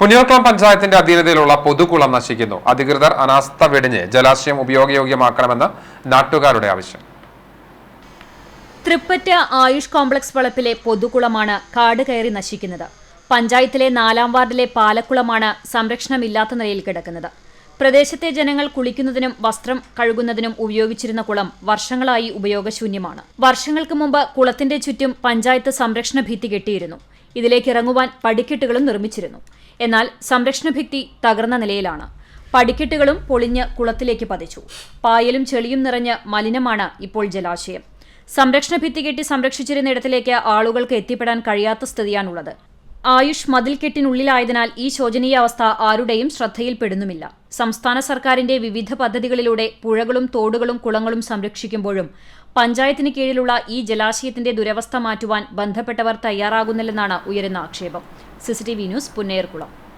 പുന്നിയോർക്കുളം പഞ്ചായത്തിന്റെ അധീനതയിലുള്ള പൊതുകുളം നശിക്കുന്നു. അധികൃതർ അനാസ്ഥ വെടിഞ്ഞ് ജലാശയം ഉപയോഗയോഗ്യമാക്കണമെന്ന് നാട്ടുകാരുടെ ആവശ്യം. തൃപ്പറ്റ ആയുഷ് കോംപ്ലക്സ് വളപ്പിലെ പൊതുകുളമാണ് കാട് കയറി നശിക്കുന്നത്. പഞ്ചായത്തിലെ നാലാം വാർഡിലെ പാലക്കുളമാണ് സംരക്ഷണമില്ലാത്ത നിലയിൽ കിടക്കുന്നത്. പ്രദേശത്തെ ജനങ്ങൾ കുളിക്കുന്നതിനും വസ്ത്രം കഴുകുന്നതിനും ഉപയോഗിച്ചിരുന്ന കുളം വർഷങ്ങളായി ഉപയോഗശൂന്യമാണ്. വർഷങ്ങൾക്ക് മുമ്പ് കുളത്തിന്റെ ചുറ്റും പഞ്ചായത്ത് സംരക്ഷണ ഭിത്തി കെട്ടിയിരുന്നു. ഇതിലേക്ക് ഇറങ്ങുവാൻ പടിക്കെട്ടുകളും നിർമ്മിച്ചിരുന്നു. എന്നാൽ സംരക്ഷണ ഭിത്തി തകർന്ന നിലയിലാണ്. പടിക്കെട്ടുകളും പൊളിഞ്ഞ് കുളത്തിലേക്ക് പതിച്ചു. പായലും ചെളിയും നിറഞ്ഞ് മലിനമാണ് ഇപ്പോൾ ജലാശയം. സംരക്ഷണ ഭിത്തി കെട്ടി സംരക്ഷിച്ചിരുന്ന ഇടത്തിലേക്ക് ആളുകൾക്ക് എത്തിപ്പെടാൻ കഴിയാത്ത സ്ഥിതിയാണുള്ളത്. ആയുഷ് മതിൽക്കെട്ടിനുള്ളിലായതിനാൽ ഈ ശോചനീയാവസ്ഥ ആരുടെയും ശ്രദ്ധയിൽപ്പെടുന്നുമില്ല. സംസ്ഥാന സർക്കാരിന്റെ വിവിധ പദ്ധതികളിലൂടെ പുഴകളും തോടുകളും കുളങ്ങളും സംരക്ഷിക്കുമ്പോഴും പഞ്ചായത്തിന് കീഴിലുള്ള ഈ ജലാശയത്തിന്റെ ദുരവസ്ഥ മാറ്റുവാൻ ബന്ധപ്പെട്ടവർ തയ്യാറാകുന്നില്ലെന്നാണ് ഉയരുന്ന ആക്ഷേപം. CCTV news Punnerkulam.